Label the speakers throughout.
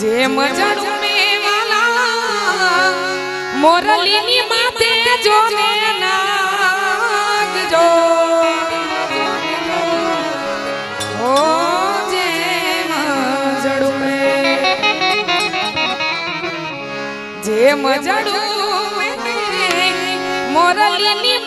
Speaker 1: જે મજડું મે વાલા મોરલીની માથે જો મે નાગજો. ઓ જે મજડું મે, જે મજડું મે, મોરલીની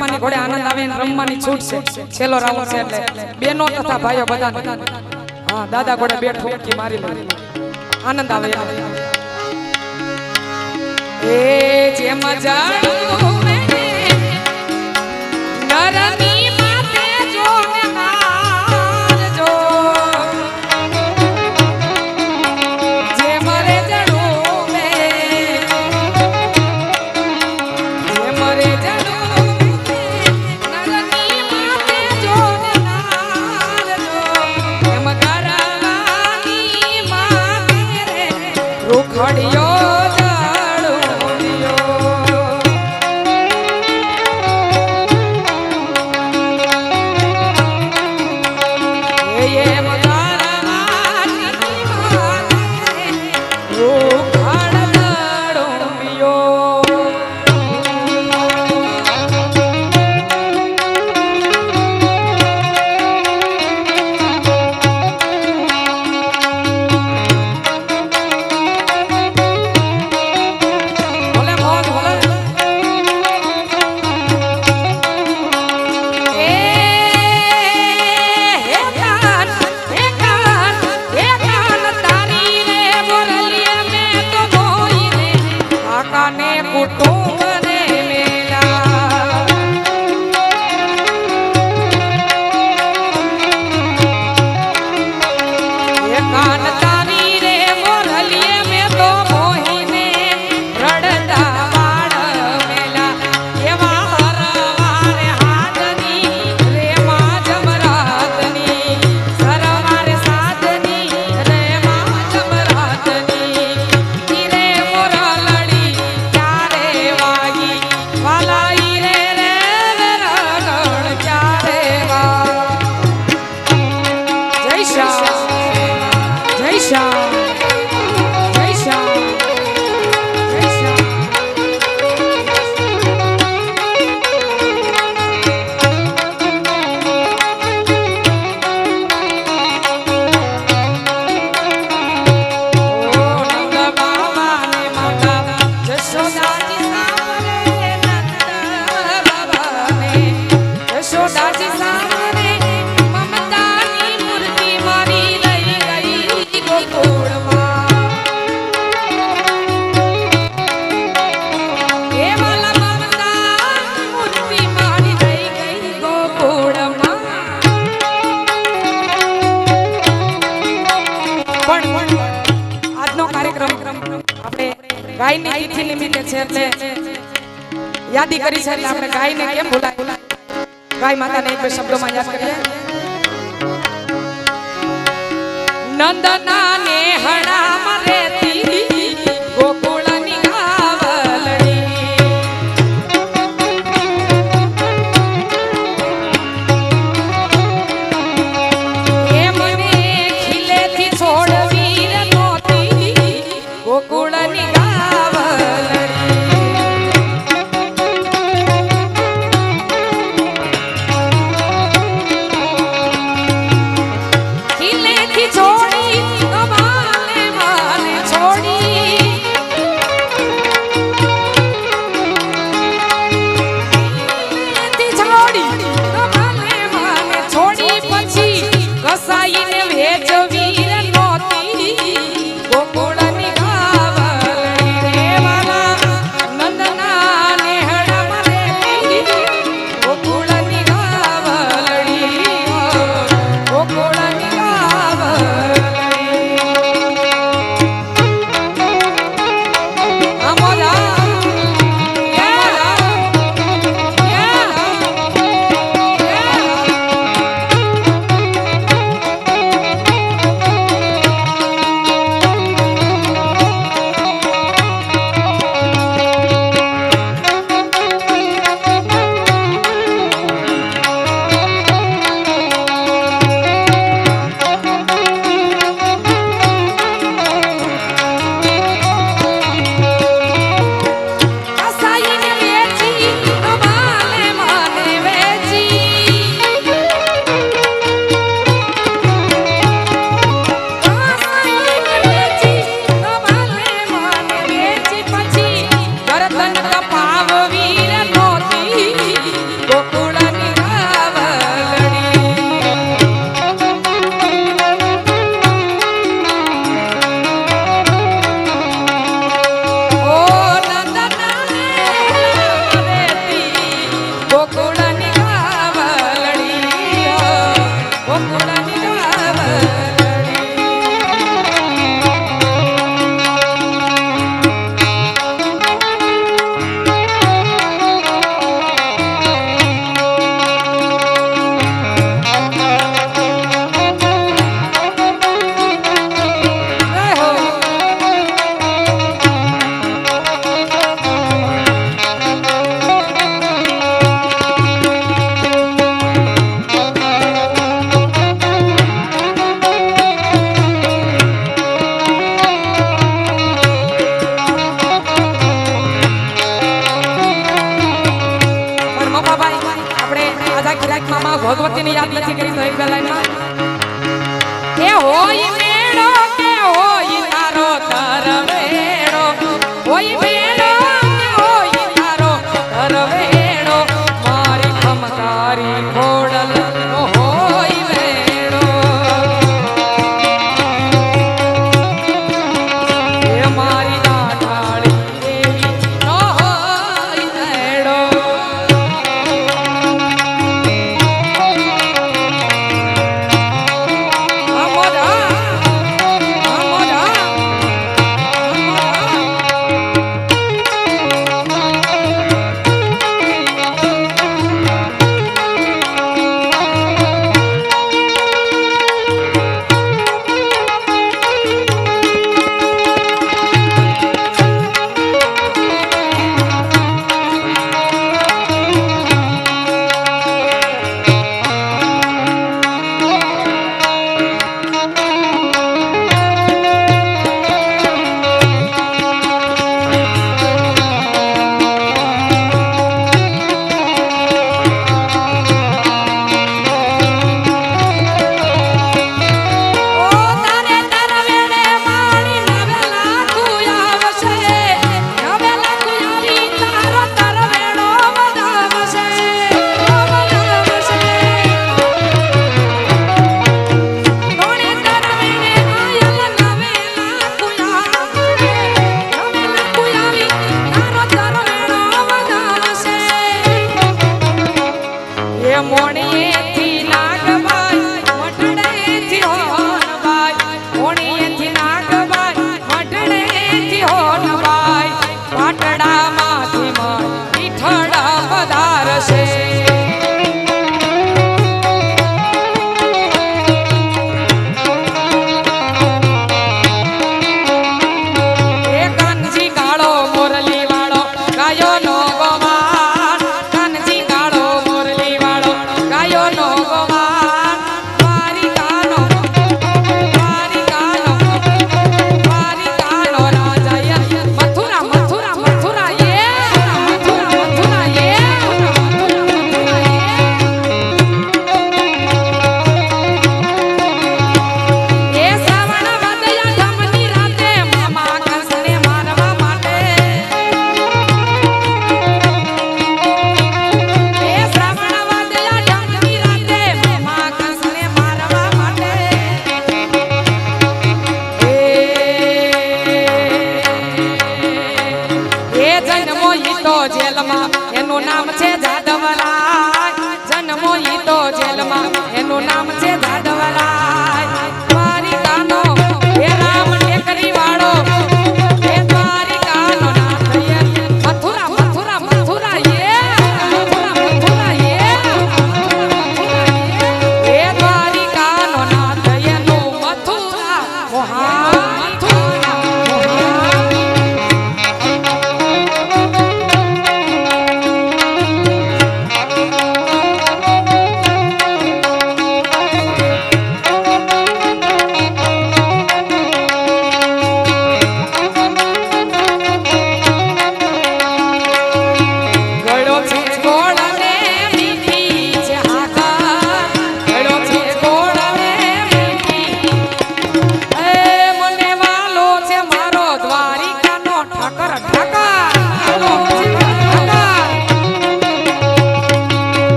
Speaker 1: મામાની ઘોડે આનંદ આવે ને રમવાની છૂટ છે. છેલ્લો રાઉન્ડ છે એટલે બેનો તથા ભાઈઓ બધા હા, દાદા ઘોડે બે ઠોકી મારી મારી આનંદ આવે એ જેમ જાણું મેં નરમી યાદી કરી છે એટલે આપણે ગાયને કેમ બોલાય? ગાય માતાને એક બે શબ્દોમાં યાદ કરીએ. નંદના ને હણા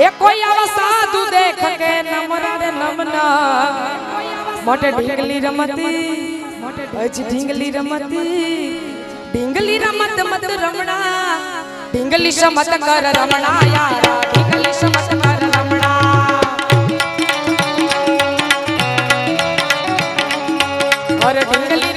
Speaker 1: એ કોઈ આવા સાધુ દેખ કે નમરાને નમના. મોટે ઢીંગલી રમતી હજી ઢીંગલી રમતી. ઢીંગલી રમત મત રમણા, ઢીંગલી સમત કર રમણા યારા. ઢીંગલી સમત કર રમણા. અરે ઢીંગલી